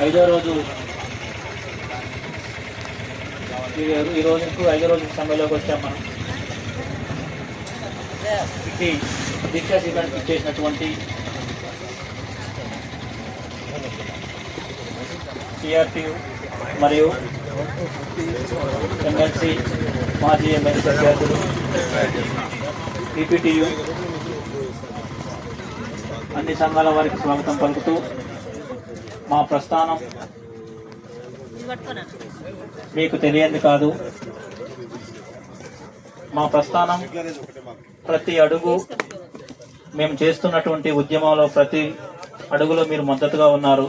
ఐదో రోజు ఈ- ఈ రోజుకు ఐదో రోజు సమయంలోకి వచ్చాం మనం. ఇది దీక్షా శిబిరానికి ఇచ్చేసినటువంటి సిఆర్టీ మరియు ఎమ్మెల్సీ మాజీ ఎమ్మెల్సీ అభ్యర్థులు ఈపీటీయు అన్ని సంఘాల వారికి స్వాగతం పలుకుతూ మా ప్రస్థానం మీకు తెలియంది కాదు. మా ప్రస్థానం ప్రతి అడుగు మేము చేస్తున్నటువంటి ఉద్యమంలో ప్రతి అడుగులో మీరు మద్దతుగా ఉన్నారు.